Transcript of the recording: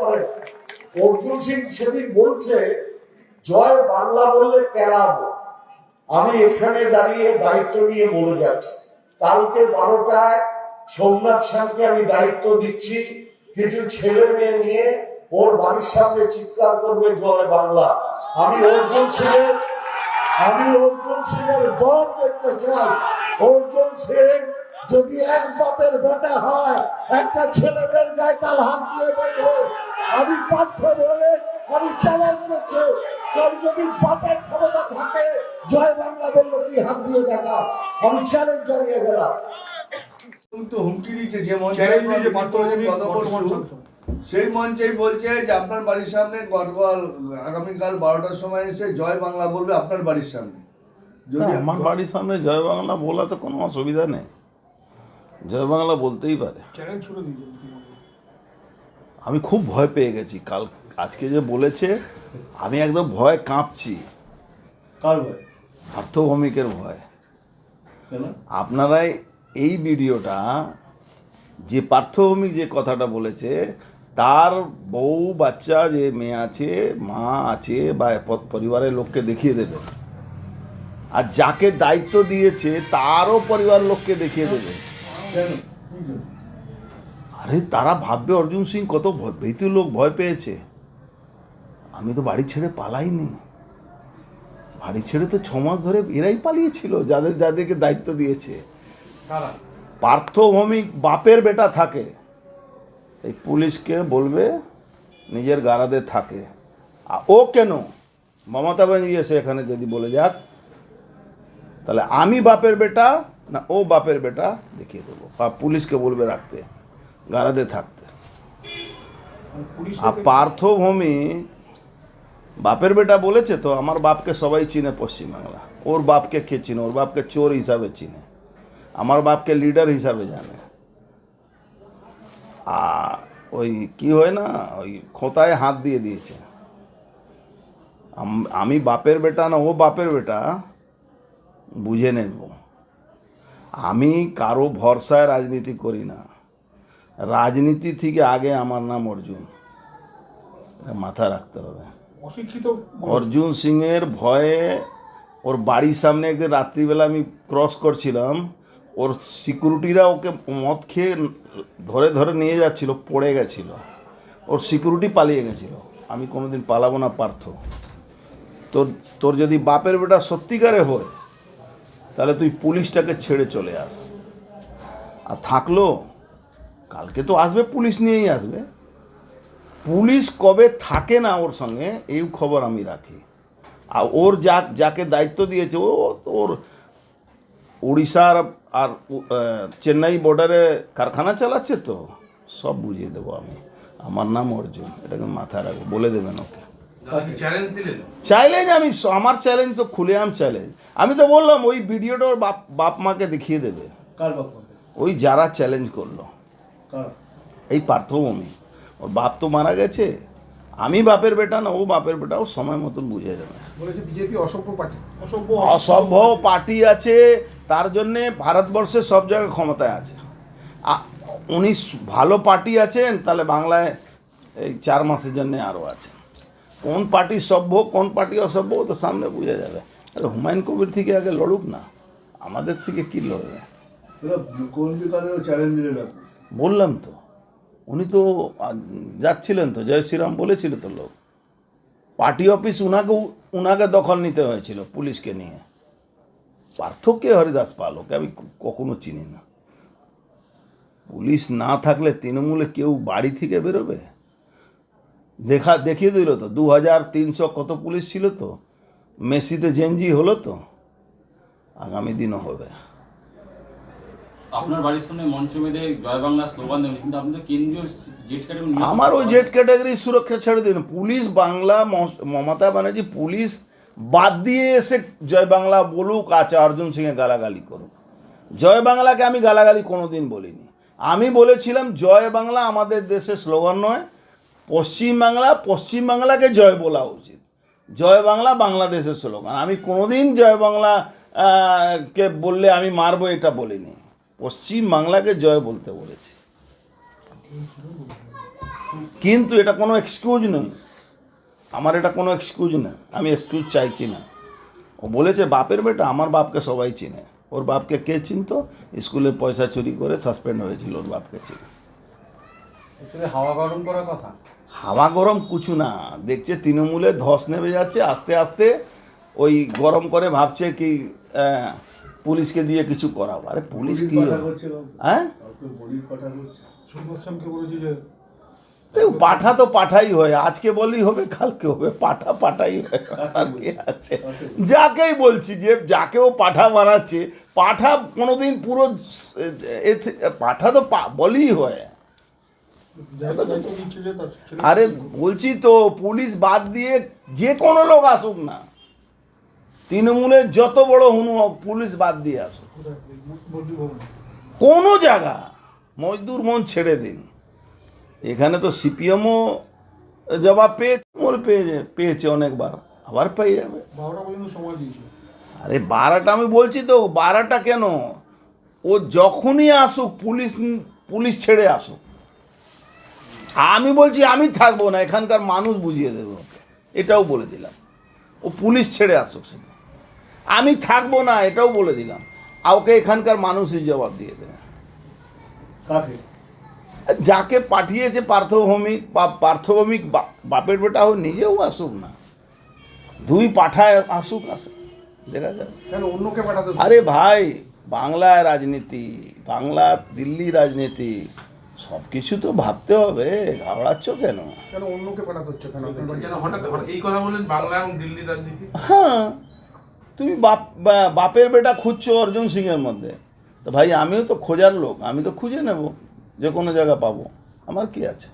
করেন। অর্জুন সিং সেদিন বলছে, জয় বাংলা বললে কেলাবো আমি এখানে দাঁড়িয়ে দায়িত্ব নিয়ে বলে যাচ্ছি। কালকে বারোটায় সোমনাথ শ্যামকে আমি দায়িত্ব দিচ্ছি। কিছু ছেলে মেয়ে নিয়ে ওর বাড়ির সামনে চিৎকার করবে জয় বাংলা। আমি অর্জুন সিংয়ের, আমি অর্জুন সিংয়ের দল দেখতে চাই। অর্জুন সিং যদি এক বাপের বেটা হয়, একটা ছেলেদের গায়ে কাল হাত দিয়ে দেখবে। আমি পার্থ বলে আমি চ্যালেঞ্জ করছি। তোর যদি বাপের ক্ষমতা থাকে জয় বাংলা বলল কি? হাত দিয়ে দেখা। আমি চ্যালেঞ্জ জানিয়ে গেলাম। হুমকি দিচ্ছে যে মঞ্চে। সেই মঞ্চেই বলছে যে আপনার বাড়ির সামনে গতকাল আগামীকাল বারোটার সময় এসে জয় বাংলা বলবে আপনার বাড়ির সামনে। যদি আমার বাড়ির সামনে জয় বাংলা বলাতে কোনো অসুবিধা নেই। জয় বাংলা বলতেই পারে। আমি খুব ভয় পেয়ে গেছি। কাল আজকে যে বলেছে আমি একদম ভয় কাঁপছি। কার ভয়? আর্থভৌমিকের ভয়। আপনারাই এই ভিডিওটা যে পার্থভৌমিক যে কথাটা বলেছে তার বউ বাচ্চা যে মেয়ে আছে মা আছে বা পরিবারের লোককে দেখিয়ে দেবে। আর যাকে দায়িত্ব দিয়েছে তারও পরিবার লোককে দেখিয়ে দেবে? আরে তারা ভাববে অর্জুন সিং কত ভীতু লোক ভয় পেয়েছে। আমি তো বাড়ি ছেড়ে পালাইনি। বাড়ি ছেড়ে তো ছ মাস ধরে এরাই পালিয়েছিল যাদের যাদেরকে দায়িত্ব দিয়েছে। পার্থভৌমিক বাপের বেটা থাকে। এই পুলিশকে বলবে নিজের গারাদে থাকে। আর ও কেন? মমতা ব্যানার্জি এসে এখানে যদি বলে যাক তাহলে আমি বাপের বেটা না ও বাপের বেটা দেখিয়ে দেবো বা পুলিশকে বলবে রাখতে। গারাদে থাকতে। মানে আর পার্থভূমি বাপের বেটা বলেছে তো আমার বাপকে সবাই চিনে পশ্চিমবাংলা। ওর বাপকে কে চিনে? ওর বাপকে চোর হিসাবে চিনে। আমার বাপকে লিডার হিসাবে জানে। আর ওই কি হয় না ওই খোঁতায় হাত দিয়ে দিয়েছে। আমি বাপের বেটা না ও বাপের বেটা বুঝে নেব। আমি কারও ভরসায় রাজনীতি করি না। রাজনীতি থেকে আগে আমার নাম অর্জুন। এটা মাথায় রাখতে হবে। অশিক্ষিত অর্জুন সিংয়ের ভয়ে ওর বাড়ির সামনে একদিন রাত্রিবেলা আমি ক্রস করছিলাম। ওর সিকিউরিটিরা ওকে মদ খেয়ে ধরে ধরে নিয়ে যাচ্ছিল পড়ে গেছিল। ওর সিকিউরিটি পালিয়ে গেছিল। আমি কোনোদিন পালাবো না পার্থ। তোর তোর যদি বাপের বেটা সত্যিকারে হয় তাহলে তুই পুলিশটাকে ছেড়ে চলে আস। আর থাকল কালকে তো আসবে পুলিশ নিয়েই আসবে। পুলিশ কবে থাকে না ওর সঙ্গে এই খবর আমি রাখি। আর ওর যা যাকে দায়িত্ব দিয়েছে ও তো ওর উড়িষ্যার আর চেন্নাই বর্ডারে কারখানা চালাচ্ছে তো সব বুঝিয়ে দেবো আমি। আমার নাম অর্জুন এটাকে মাথায় রাখব বলে দেবেন ওকে। চ্যালেঞ্জ আমি আমার চ্যালেঞ্জ তো খুলে আম চ্যালেঞ্জ আমি তো বললাম ওই ভিডিওটা ওর বাপ বাপ মাকে দেখিয়ে দেবে? ওই যারা চ্যালেঞ্জ করল। কারা এই পার্থভূমি ওর বাপ তো মারা গেছে। আমি বাপের বেটা না ও বাপের বেটা ও সময় মতন বুঝে যাবে। অসভ্য পার্টি। অসভ্য। অসভ্য পার্টি আছে তার জন্যে ভারতবর্ষে সব জায়গায় ক্ষমতায় আছে। উনি ভালো পার্টি আছেন তাহলে বাংলায় এই চার মাসের জন্য আরও আছে। কোন পার্টি সভ্য কোন পার্টি অসভ্য ও তো সামনে বুঝে যাবে। আরে হুমায়ুন কবির থেকে আগে লড়ুক না। আমাদের থেকে কী লড়বে? চ্যালেঞ্জ বললাম তো। উনি তো যাচ্ছিলেন তো, জয় শ্রীরাম বলেছিল তো লোক। পার্টি অফিস উনাকে উনাকে দখল নিতে হয়েছিল পুলিশকে নিয়ে। পার্থক্য হরিদাস পাল ওকে আমি কখনো চিনি না। পুলিশ না থাকলে তৃণমূলে কেউ বাড়ি থেকে বেরোবে? দেখা, দেখিয়ে দিল তো দু হাজার তিনশো কত পুলিশ ছিল তো? মেসিতে জেনজি হলো তো? আগামী দিনও হবে। আপনার বাড়ির সামনে মঞ্চ বেঁধে জয় বাংলা স্লোগান দেবেন কিন্তু আপনি তো কেন্দ্রীয় জেট ক্যাটাগরি আমার ওই জেড ক্যাটাগরি সুরক্ষা ছেড়ে দিন। পুলিশ বাংলা মমতা ব্যানার্জি পুলিশ বাদ দিয়ে এসে জয় বাংলা বলুক আচ্ছা অর্জুন সিংয়ে গালাগালি করুক। জয় বাংলাকে আমি গালাগালি কোনো দিন বলিনি। আমি বলেছিলাম জয় বাংলা আমাদের দেশের স্লোগান নয়। পশ্চিম বাংলা পশ্চিম বাংলাকে জয় বলা উচিত। জয় বাংলা বাংলাদেশের স্লোগান। আমি কোনোদিন জয় বাংলা কে বললে আমি মারবো এটা বলিনি। পশ্চিম বাংলাকে জয় বলতে বলেছি। কিন্তু এটা কোনো এক্সকিউজ নয়। আমার এটা কোনো এক্সকিউজ না। আমি এক্সকিউজ চাইছি না। ও বলেছে বাপের বেটা আমার বাপকে সবাই চিনে। ওর বাপকে কে চিনতো? স্কুলে পয়সা চুরি করে সাসপেন্ড হয়েছিল ওর বাপকে চিনে। হাওয়া গরম করার কথা? হাওয়া গরম কিছু না। দেখছে তৃণমূলের ধস নেমে যাচ্ছে। আস্তে আস্তে ওই গরম করে ভাবছে কি পুলিশকে দিয়ে কিছু করাবো আরে পুলিশ কি। হ্যাঁ? পাঠা তো পাঠাই হয় আজকে বললেই হবে কালকে হবে পাঠা পাঠাই হয়। আছে। যাকেই বলছি যে যাকেও পাঠা বানাচ্ছে পাঠা কোনোদিন পুরো পাঠা তো পা- বলেই হয়। আরে বলছি তো পুলিশ বাদ দিয়ে যে কোনো লোক আসুক না। তৃণমূলের যত বড় হুনু হোক পুলিশ বাদ দিয়ে আসুক। কোথায় কোনো জায়গা মজদুর মন ছেড়ে দিন। এখানে তো সিপিএমও জবাব পেয়েছে মোর পেয়েছে পেয়েছে অনেকবার আবার পেয়ে যাবে। আরে বারাটা আমি বলছি তো বারাটা কেন? ও যখনই আসুক পুলিশ পুলিশ ছেড়ে আসুক। আমি বলছি আমি থাকব না এখানকার মানুষ বুঝিয়ে দেবে ওকে। এটাও বলে দিলাম। ও পুলিশ ছেড়ে আসুক শুধু আমি থাকব না এটাও বলে দিলাম। আর ওকে এখানকার মানুষই জবাব দিয়ে দেবে। যাকে পাঠিয়েছে পার্থভৌমিক বা পার্থভৌমিক বা- বাপের বেটা হোক নিজেও আসুক না। দুই পাঠায় আসুক আসে। দেখা যাবে কেন অন্যকে পাঠাতে আরে ভাই বাংলায় রাজনীতি বাংলা দিল্লি রাজনীতি সব কিছু তো ভাবতে হবে ঘাবড়াচ্ছ কেন? কেন অন্যকে পাঠাতে হচ্ছে কেন? হঠাৎ এই কথা বললেন বাংলা এবং দিল্লির রাজনীতি? হ্যাঁ। তুমি বাপ বাপের বেটা খুঁজছো অর্জুন সিংয়ের মধ্যে। তো ভাই, আমিও তো খোঁজার লোক, আমি তো খুঁজে নেব, যে কোনো জায়গা পাবো। আমার কি আছে?